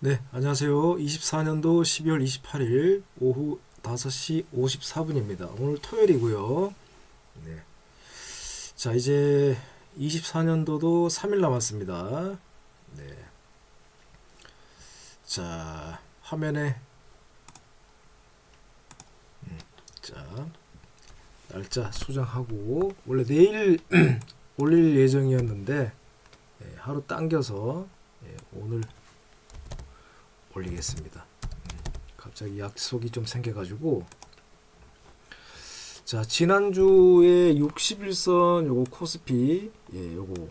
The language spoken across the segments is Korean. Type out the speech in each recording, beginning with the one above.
네, 안녕하세요. 24년도 12월 28일 오후 5시 54분입니다. 오늘 토요일이고요. 네. 자, 이제 24년도도 3일 남았습니다. 네. 자, 화면에 음, 자, 날짜 수정하고 원래 내일 올릴 예정이었는데 예, 하루 당겨서 예, 오늘 올리겠습니다. 음, 갑자기 약속이 좀 생겨가지고 자 지난주에 61선 요거 코스피 예 요거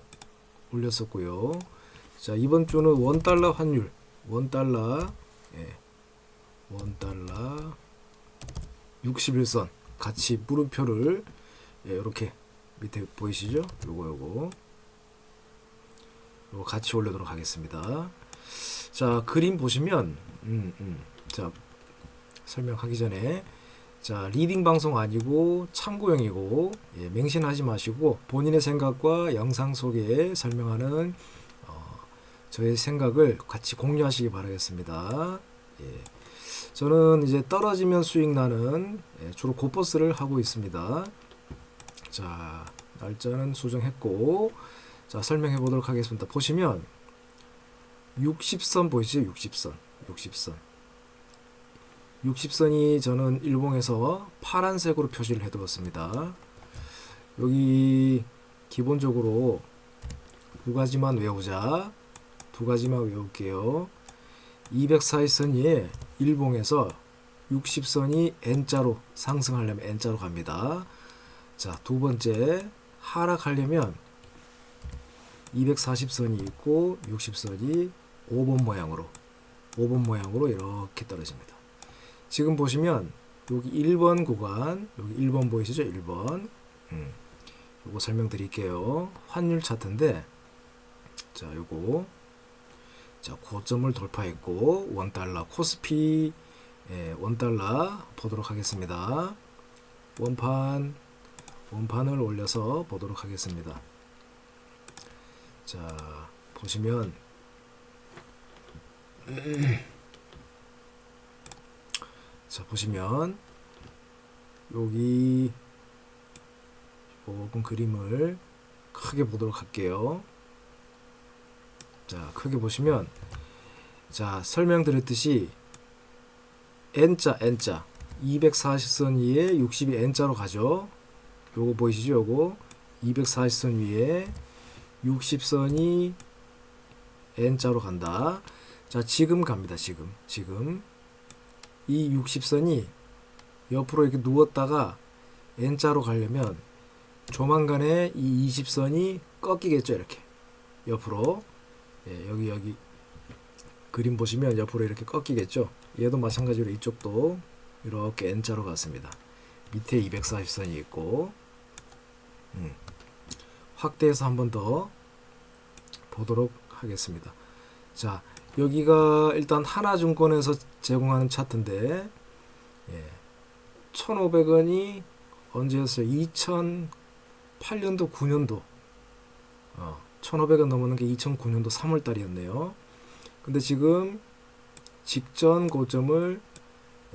올렸었고요. 자 이번 주는 원 달러 환율 원 달러 예, 원 달러 61선 같이 물음표를 예, 이렇게 밑에 보이시죠? 요거 요거 요거 같이 올리도록 하겠습니다. 자 그림 보시면 음, 음. 자 설명하기 전에 자 리딩 방송 아니고 참고용이고 예, 맹신하지 마시고 본인의 생각과 영상 속에 설명하는 어, 저의 생각을 같이 공유하시기 바라겠습니다. 예. 저는 이제 떨어지면 수익 나는 예, 주로 고버스를 하고 있습니다. 자 날짜는 수정했고 자 설명해 보도록 하겠습니다. 보시면 60선 보이시죠? 60선. 60선. 60선이 저는 일봉에서 파란색으로 표시를 해 두었습니다. 여기 기본적으로 두 가지만 외우자. 두 가지만 외울게요. 240선이 일봉에서 60선이 N자로 상승하려면 N자로 갑니다. 자, 두 번째 하락하려면 240선이 있고 60선이 5번 모양으로 5번 모양으로 이렇게 떨어집니다. 지금 보시면 여기 1번 구간 여기 1번 보이시죠? 1번 음, 요거 설명드릴게요. 환율 차트인데 자 요거 자 고점을 돌파했고 원달러 코스피 예, 원달러 보도록 하겠습니다. 원판 원판을 올려서 보도록 하겠습니다. 자 보시면 자 보시면 여기 조금 그림을 크게 보도록 할게요. 자 크게 보시면 자 설명드렸듯이 N자 N자 240선 위에 60이 N자로 가죠. 요거 보이시죠? 요거 240선 위에 60선이 N자로 간다. 자, 지금 갑니다. 지금. 지금. 이 60선이 옆으로 이렇게 누웠다가 N자로 가려면 조만간에 이 20선이 꺾이겠죠. 이렇게. 옆으로. 예, 여기, 여기. 그림 보시면 옆으로 이렇게 꺾이겠죠. 얘도 마찬가지로 이쪽도 이렇게 N자로 갔습니다. 밑에 240선이 있고, 음. 확대해서 한 번 더 보도록 하겠습니다. 자, 여기가 일단 하나증권에서 제공하는 차트인데 예, 1,500원이 언제였어요? 2008년도 9년도 어, 1,500원 넘는 게 2009년도 3월 달이었네요. 근데 지금 직전 고점을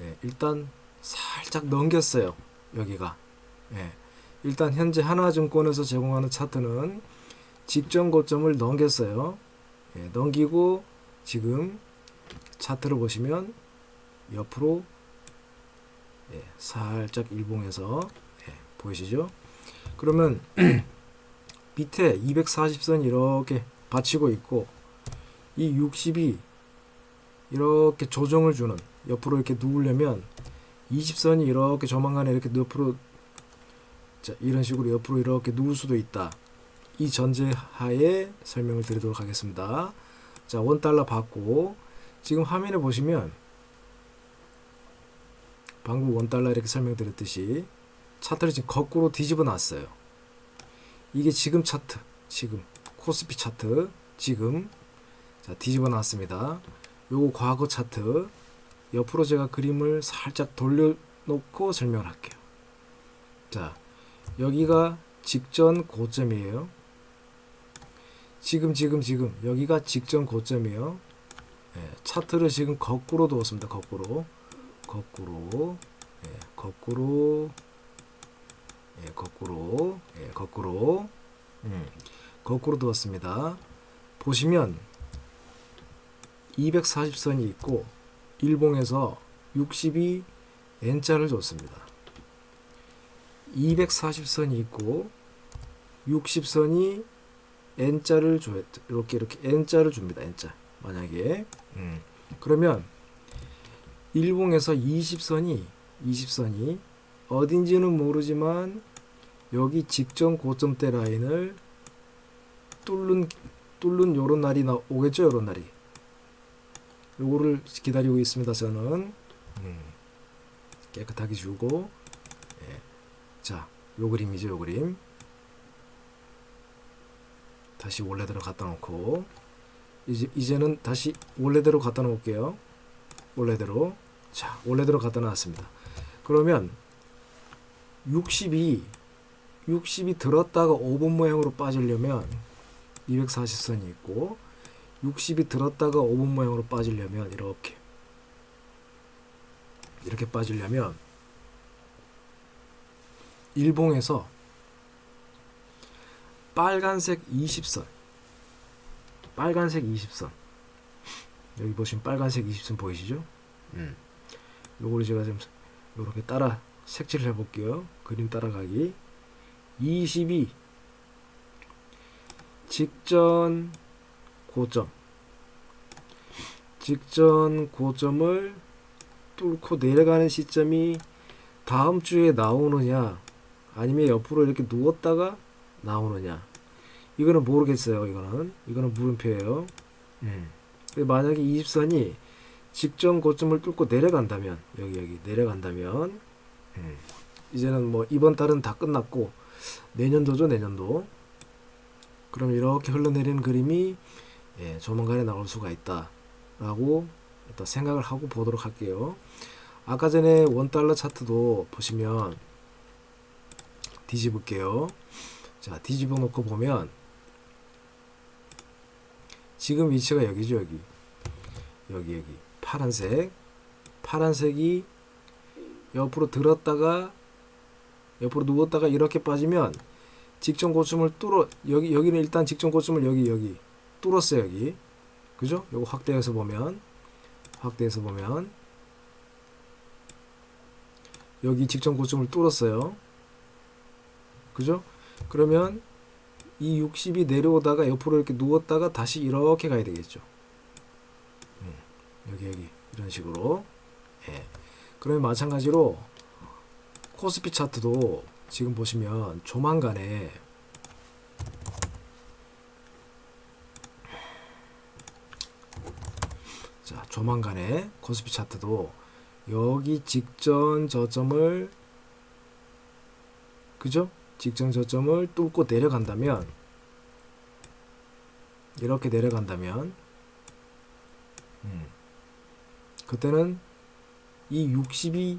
예, 일단 살짝 넘겼어요. 여기가. 예. 일단 현재 하나증권에서 제공하는 차트는 직전 고점을 넘겼어요. 예, 넘기고 지금 차트를 보시면 옆으로 예, 살짝 일봉해서 예, 보이시죠? 그러면 밑에 240선 이렇게 받치고 있고 이 60이 이렇게 조정을 주는 옆으로 이렇게 누우려면 20선이 이렇게 조만간에 이렇게 옆으로 자, 이런 식으로 옆으로 이렇게 누울 수도 있다. 이 전제 하에 설명을 드리도록 하겠습니다. 자, 원 달러 받고 지금 화면에 보시면 방금 원 달러 이렇게 설명드렸듯이 차트를 지금 거꾸로 뒤집어 놨어요. 이게 지금 차트, 지금 코스피 차트, 지금 자 뒤집어 놨습니다. 요거 과거 차트 옆으로 제가 그림을 살짝 돌려놓고 설명을 할게요. 자 여기가 직전 고점이에요. 지금 지금 지금 여기가 직전 고점이에요. 예, 차트를 지금 거꾸로 두었습니다. 거꾸로 거꾸로 예, 거꾸로 예, 거꾸로 예, 거꾸로 음, 거꾸로 두었습니다. 보시면 240선이 있고 일봉에서 60이 N자를 줬습니다. 240선이 있고 60선이 N자를 줘 이렇게 이렇게 N자를 줍니다. N자. 만약에 음. 그러면 일봉에서 20선이 20선이 어딘지는 모르지만 여기 직전 고점대 라인을 뚫는 뚫는 요런 날이 나 오겠죠 요런 날이 요거를 기다리고 있습니다 저는 음. 깨끗하게 주고 예. 자요 그림이죠 요 그림 다시 원래대로 갖다 놓고 이제 이제는 다시 원래대로 갖다 놓을게요. 원래대로. 자 원래대로 갖다 놨습니다. 그러면 60이 60이 들었다가 5번 모양으로 빠지려면 240선이 있고 60이 들었다가 5번 모양으로 빠지려면 이렇게 이렇게 빠지려면 일봉에서 빨간색 20선 빨간색 20선 여기 보시면 빨간색 20선 보이시죠? 음. 요거를 제가 좀 이렇게 따라 색칠을 해 볼게요. 그림 따라가기 22 직전 고점 직전 고점을 뚫고 내려가는 시점이 다음 주에 나오느냐 아니면 옆으로 이렇게 누웠다가 나오느냐 이거는 모르겠어요 이거는 이거는 물음표예요 음. 만약에 20선이 직전 고점을 뚫고 내려간다면 여기 여기 내려간다면 음. 이제는 뭐 이번 달은 다 끝났고 내년도죠 내년도 그럼 이렇게 흘러내리는 그림이 예, 조만간에 나올 수가 있다라고 일단 생각을 하고 보도록 할게요. 아까 전에 원 달러 차트도 보시면 뒤집을게요. 자 뒤집어 놓고 보면 지금 위치가 여기죠 여기. 여기 여기. 파란색. 파란색이 옆으로 들었다가 옆으로 누웠다가 이렇게 빠지면 직전 고점을 뚫어 여기 여기는 일단 직전 고점을 여기 여기 뚫었어요 여기. 그죠? 요거 확대해서 보면 확대해서 보면 여기 직전 고점을 뚫었어요. 그죠? 그러면 이 60이 내려오다가 옆으로 이렇게 누웠다가 다시 이렇게 가야 되겠죠 음, 여기 여기 이런 식으로 예. 그러면 마찬가지로 코스피 차트도 지금 보시면 조만간에 자 조만간에 코스피 차트도 여기 직전 저점을 그죠? 직전 저점을 뚫고 내려간다면 이렇게 내려간다면 음, 그때는 이 60이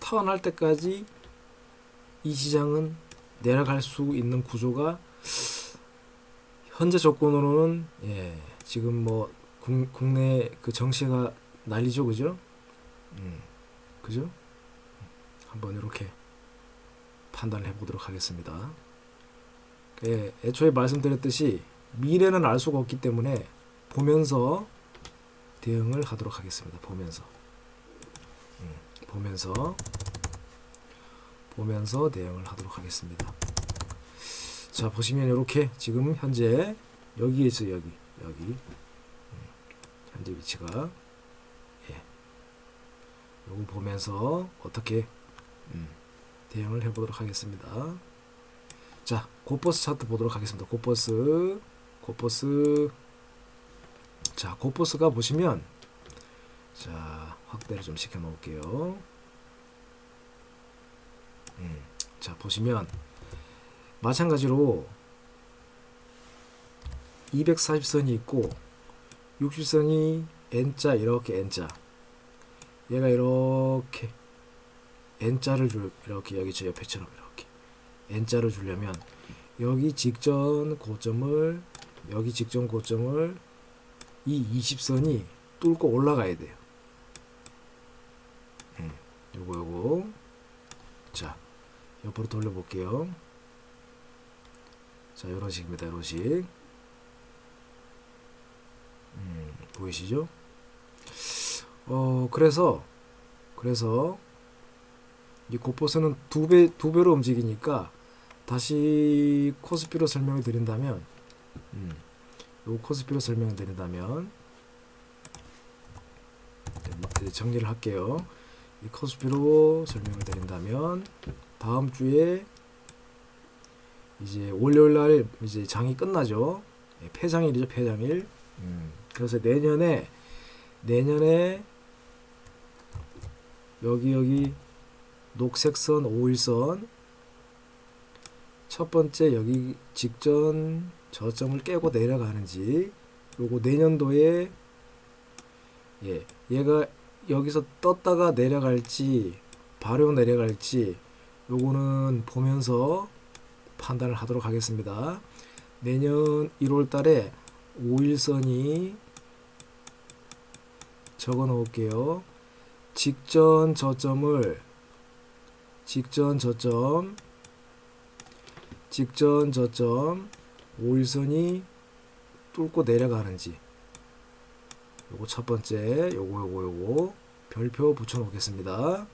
턴할 때까지 이 시장은 내려갈 수 있는 구조가 현재 조건으로는 예, 지금 뭐 국, 국내 그 정시가 난리죠, 그죠? 음, 그죠? 한번 이렇게 판단을 해보도록 하겠습니다. 예, 애초에 말씀드렸듯이 미래는 알 수가 없기 때문에 보면서 대응을 하도록 하겠습니다. 보면서. 음, 보면서 보면서 대응을 하도록 하겠습니다. 자 보시면 이렇게 지금 현재 여기에 있어 여기 여기 음, 현재 위치가 예. 요거 보면서 어떻게 음, 대응을 해보도록 하겠습니다. 자 고버스 차트 보도록 하겠습니다. 고버스 고버스 자 고버스가 보시면 자 확대를 좀 시켜 놓을게요. 음, 자 보시면 마찬가지로 240선이 있고 60선이 N자 이렇게 N자 얘가 이렇게 N자를 줄 이렇게 여기 저 옆에처럼 이렇게 N자를 주려면 여기 직전 고점을 여기 직전 고점을 이 20선이 뚫고 올라가야 돼요. 음, 요거 요거 자 옆으로 돌려볼게요. 자 이런 식입니다. 이런 식 음, 보이시죠? 어 그래서 그래서 이 고포스는 두배 두 배로 움직이니까 다시 코스피로 설명을 드린다면 음, 요 코스피로 설명을 드린다면 정리를 할게요. 이 코스피로 설명을 드린다면 다음 주에 이제 월요일 날 이제 장이 끝나죠. 예, 폐장일이죠, 폐장일. 음, 그래서 내년에 내년에 여기 여기 녹색선 5일선 첫 번째 여기 직전 저점을 깨고 내려가는지 요거 내년도에 예 얘가 여기서 떴다가 내려갈지 바로 내려갈지 요거는 보면서 판단을 하도록 하겠습니다. 내년 1월 달에 5일선이 적어 놓을게요. 직전 저점을 직전 저점 직전 저점 5일선이 뚫고 내려가는지 요거 첫 번째 요거 요거 요거 별표 붙여 놓겠습니다.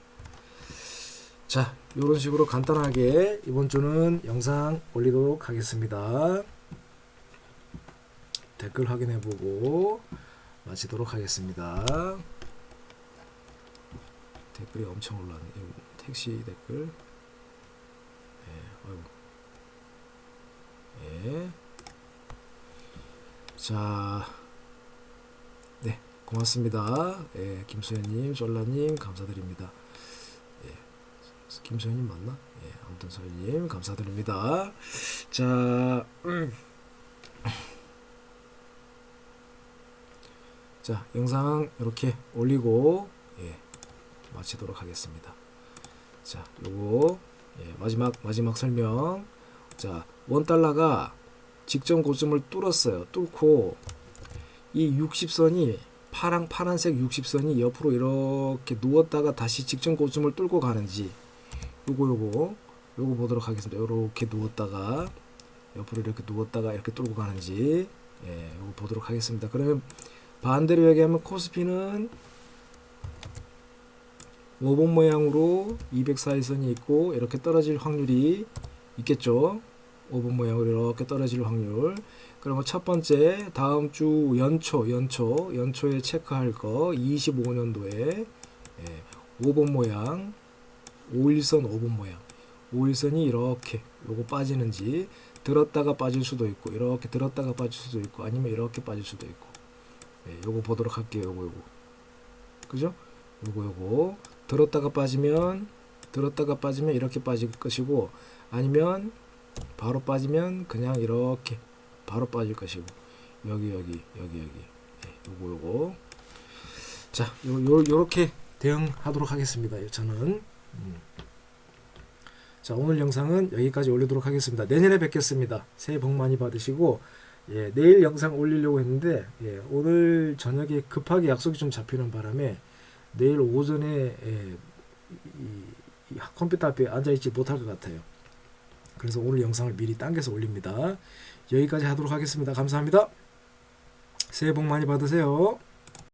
자, 이런 식으로 간단하게 이번 주는 영상 올리도록 하겠습니다. 댓글 확인해 보고 마치도록 하겠습니다. 댓글이 엄청 올라왔네. 이거 택시 댓글. 예, 아이고. 예. 자, 네, 고맙습니다. 예, 김수현님, 솔라님 감사드립니다. 예, 김수현님 맞나? 예, 아무튼 소연님 감사드립니다. 자, 음. 자, 영상 이렇게 올리고 예, 마치도록 하겠습니다. 자, 요거 예, 마지막 마지막 설명. 자, 원 달러가 직전 고점을 뚫었어요. 뚫고 이 60선이 파랑 파란색 60선이 옆으로 이렇게 누웠다가 다시 직전 고점을 뚫고 가는지 요거 요거 요거 보도록 하겠습니다. 요렇게 누웠다가 옆으로 이렇게 누웠다가 이렇게 뚫고 가는지 예, 요거 보도록 하겠습니다. 그러면 반대로 얘기하면 코스피는 5번 모양으로 204일선이 있고 이렇게 떨어질 확률이 있겠죠. 5번 모양으로 이렇게 떨어질 확률. 그러면 첫 번째 다음 주 연초 연초 연초에 체크할 거 25년도에 예, 5번 모양 5일선 5번 모양. 5일선이 이렇게 요거 빠지는지 들었다가 빠질 수도 있고 이렇게 들었다가 빠질 수도 있고 아니면 이렇게 빠질 수도 있고. 예, 요거 보도록 할게요 요거 요거. 그죠? 요거 요거 들었다가 빠지면 들었다가 빠지면 이렇게 빠질 것이고 아니면 바로 빠지면 그냥 이렇게 바로 빠질 것이고. 여기 여기 여기 여기. 예, 요거 요거. 자 요, 요, 요렇게 대응하도록 하겠습니다 저는. 음. 자 오늘 영상은 여기까지 올리도록 하겠습니다. 내년에 뵙겠습니다. 새해 복 많이 받으시고 예, 내일 영상 올리려고 했는데 예, 오늘 저녁에 급하게 약속이 좀 잡히는 바람에 내일 오전에 예, 컴퓨터 앞에 앉아있지 못할 것 같아요. 그래서 오늘 영상을 미리 당겨서 올립니다. 여기까지 하도록 하겠습니다. 감사합니다. 새해 복 많이 받으세요